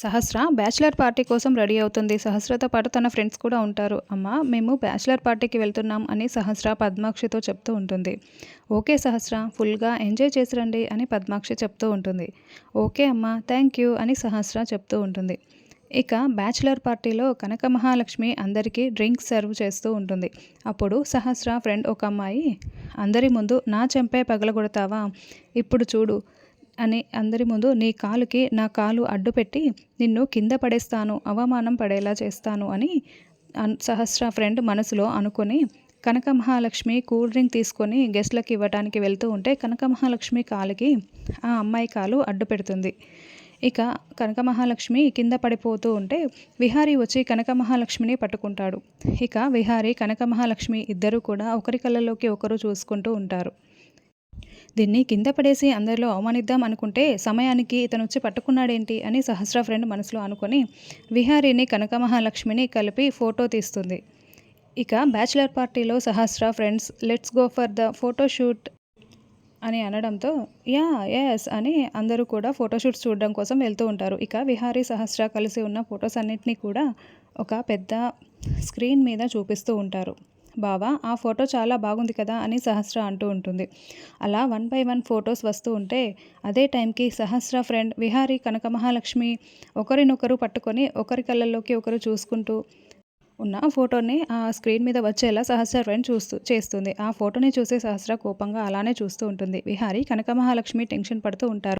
సహస్ర bachelor party కోసం ready అవుతుంది. సహస్రతో పాటు తన ఫ్రెండ్స్ కూడా ఉంటారు. అమ్మ మేము బ్యాచిలర్ పార్టీకి వెళ్తున్నాం అని సహస్ర పద్మాక్షితో చెప్తూ ఉంటుంది. ఓకే సహస్ర ఫుల్గా ఎంజాయ్ చేసి రండి అని పద్మాక్షి చెప్తూ ఉంటుంది. ఓకే అమ్మ థ్యాంక్ యూ అని సహస్ర చెప్తూ ఉంటుంది. ఇక బ్యాచిలర్ పార్టీలో కనక మహాలక్ష్మి అందరికీ డ్రింక్స్ సర్వ్ చేస్తూ ఉంటుంది. అప్పుడు సహస్ర ఫ్రెండ్ ఒక అమ్మాయి అందరి ముందు నా చెంపే పగలగొడతావా? ఇప్పుడు చూడు అని అందరి ముందు నీ కాలుకి నా కాలు అడ్డుపెట్టి నిన్ను కింద పడేస్తాను అవమానం పడేలా చేస్తాను అని సహస్ర ఫ్రెండ్ మనసులో అనుకొని కనక మహాలక్ష్మి కూల్ డ్రింక్ తీసుకొని గెస్ట్లకు ఇవ్వడానికి వెళ్తూ ఉంటే కనక మహాలక్ష్మి కాలుకి ఆ అమ్మాయి కాలు అడ్డు పెడుతుంది. ఇక కనక మహాలక్ష్మి కింద పడిపోతూ ఉంటే విహారీ వచ్చి కనక మహాలక్ష్మిని పట్టుకుంటాడు. ఇక విహారీ కనక మహాలక్ష్మి ఇద్దరూ కూడా ఒకరి కళ్ళలోకి ఒకరు చూసుకుంటూ ఉంటారు. దీన్ని కింద పడేసి అందరిలో అవమానిద్దాం అనుకుంటే సమయానికి ఇతను వచ్చి పట్టుకున్నాడేంటి అని సహస్ర ఫ్రెండ్ మనసులో అనుకొని విహారీని కనక మహాలక్ష్మిని కలిపి ఫోటో తీస్తుంది. ఇక బ్యాచిలర్ పార్టీలో Sahasra friends let's go for the photoshoot అని అనడంతో యా ఎస్ అని అందరూ కూడా ఫోటోషూట్స్ చూడడం కోసం వెళ్తూ ఉంటారు. ఇక విహారీ సహస్ర కలిసి ఉన్న ఫొటోస్ అన్నింటినీ కూడా ఒక పెద్ద స్క్రీన్ మీద చూపిస్తూ ఉంటారు. బావా ఆ ఫోటో చాలా బాగుంది కదా అని సహస్ర అంటూ ఉంటుంది. అలా వన్ బై వన్ ఫొటోస్ వస్తూ ఉంటే అదే టైంకి సహస్ర ఫ్రెండ్ విహారీ కనక మహాలక్ష్మి ఒకరినొకరు పట్టుకొని ఒకరి కళ్ళల్లోకి ఒకరు చూసుకుంటూ ఉన్న ఫోటోని ఆ స్క్రీన్ మీద వచ్చేలా సహస్ర ఫ్రెండ్ చూస్తూ చేస్తుంది. ఆ ఫోటోని చూసి సహస్ర కోపంగా అలానే చూస్తూ ఉంటుంది. విహారీ కనక మహాలక్ష్మి టెన్షన్ పడుతూ ఉంటారు.